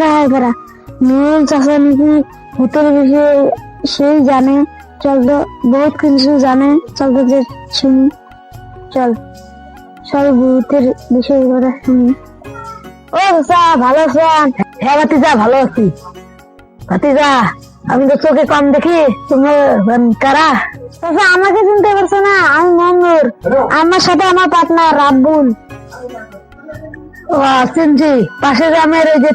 কারা নুরুল চাষা নাকি ভূতের বিষয়ে সেই জানে। চল তো, বহুত কিছু জানে। চল তো যে শুনি। চল, সব ভূতের বিষয় কথা শুনি। ও ভালো হ্যাঁ ভাতিজা, ভালো আছি। ভাতিজা, আমি তো চোখে কম দেখি। তুমি কারা? আমাকে চিনতে পারছ না? আমি মঙ্গর আমার সাথে আমার পার্টনার রাব্বুল। ও গ্রামের ওই যে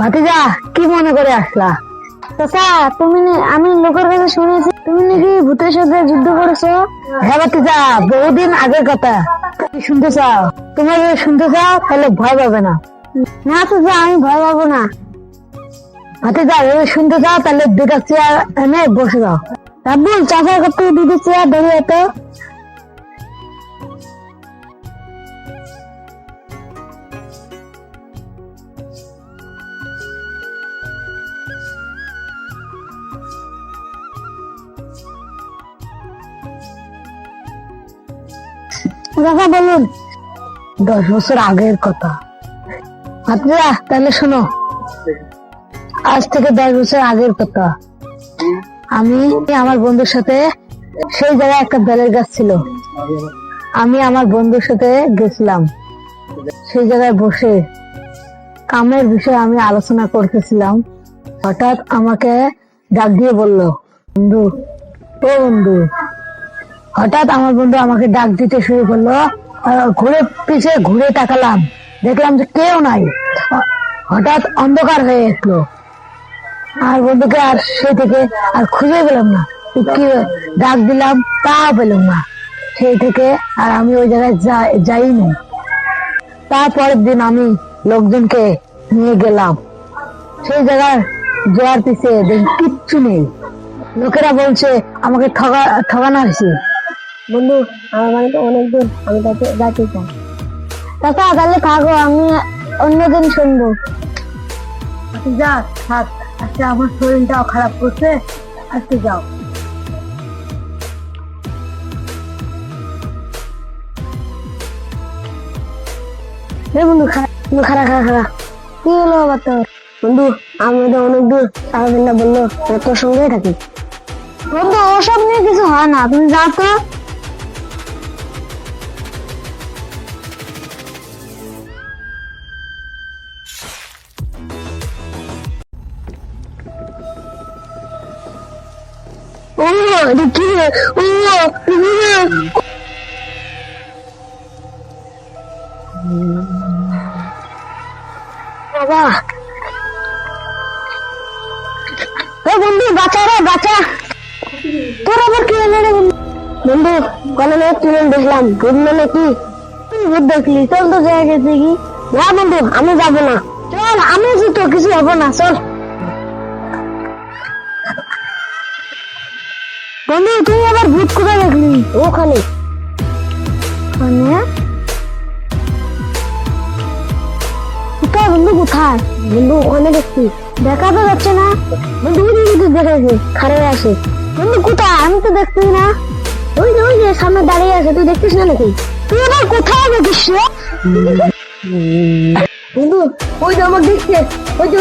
ভাতিজা, কি মনে করে আসলা? চাচা, তুমি আমি লোকের কাছে শুনেছি, তুমি নাকি ভূতের সাথে যুদ্ধ করেছ? হ্যাঁ ভাতিজা, বহুদিন আগের কথা। শুনতে চাও? তুমি যদি শুনতে চাও, তাহলে ভয় পাবে না। না, চাচা, আমি ভয় পাবো না। ভাতিজা, যদি শুনতে চাও, তাহলে দুটা চেয়ার এনে বসে যাও রাব্বুল, চাচার করতে দুটো চেয়ার ধরে কথা বলুন। দশ বছর আগের কথা। ভাতিজা তাহলে শোনো। আজ থেকে দশ বছর আগের কথা। আমি আমার বন্ধুর সাথে সেই জায়গায় একটা বেলের গাছ ছিল। আমি আমার বন্ধুর সাথে গেছিলাম। সেই জায়গায় বসে কামের বিষয়ে আমি আলোচনা করতেছিলাম। হঠাৎ আমাকে ডাক দিয়ে বলল, বন্ধু, ও বন্ধু হঠাৎ আমার বন্ধু আমাকে ডাক দিতে শুরু করল। ঘুরে পিছে ঘুরে তাকালাম। দেখলাম যে কেউ নাই। হঠাৎ অন্ধকার হয়ে আসলো আর বন্ধুকে আর সে থেকে আর খুঁজে পেলাম না। কি ডাক দিলাম তা পেলাম না। সেই থেকে আর আমি ওই জায়গায় যাইনি। তারপরের দিন আমি লোকজনকে নিয়ে গেলাম। সেই জায়গায় যাওয়ার পিছে দেখি কিচ্ছু নেই। লোকেরা বলছে, আমাকে ঠগা, ঠগানো হয়েছে। বন্ধু আমার বাড়িতে অনেক দূর আমি তাতে যাইতে চাই কাকা তাহলে থাকো আমি অন্যদিন শুনব। যা থাক। আজকে আমার শরীরটাও খারাপ করছে আজকে যাও। রে বন্ধু খারাপ খারাপ খারাপ কি হলো আবার তোর? বন্ধু আমি তো অনেক দূর সারাদিনটা বলল তোর সঙ্গেই থাকি। বন্ধু ওসব নিয়ে কিছু হয় না। তুমি তো ও এটা ও ও, বাবা বন্ধু বাঁচা রে বাঁচা। তোর আবার কি হলো রে বন্ধু? কলেজে তুলে দেখলাম মানে কি তুই ভূত দেখলি চল তো জায়গা গেছে কি না বন্ধু আমি যাব না। চল আমি তো কিছু হবে না চল। বন্ধু তুই আবার ভূত কোথায় দেখলি ওখানে। ওখানে কোথায় বন্ধু কোথায়? বন্ধু ওখানে দেখছি। দেখা তো যাচ্ছে না। বন্ধু ওই দিকে দেখেছি খারাপ আসে বন্ধু কোথায়? আমি তো দেখছি না। ওই যে ওই যে সামনে দাঁড়িয়ে আছে তুই দেখছিস না নাকি? তুই আবার কোথায় দেখিস বন্ধু ওই যে আমার দেখছে ওই যে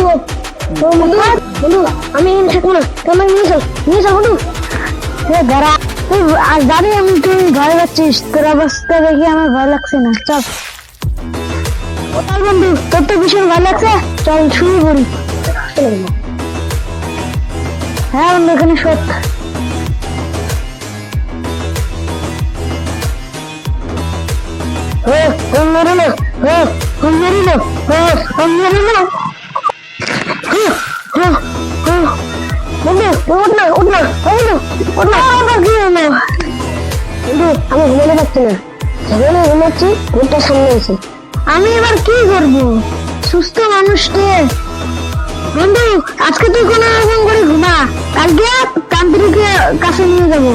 বন্ধু বন্ধু আমি এখানে থাকব না আমাকে নিয়ে চল নিয়ে চল বন্ধু। জানি আমি তুই ভয় পাচ্ছিস। তোর অবস্থা দেখে আমার ভয় লাগছে না। চল। বন্ধু? তোর তো ভীষণ ভালো লাগছে। চল শুরু করি হ্যাঁ বন্ধু, এখানে সত ও ও মরিল ও ও মরিল ও ও মরিল আমি পারছি না ঘুমাচ্ছি সামনে আছে আমি এবার কি করব? সুস্থ মানুষকে বন্ধু, আজকে তুই কোনো রকম করে ঘুমা। কালকে তান্ত্রিকের কাছে নিয়ে যাব।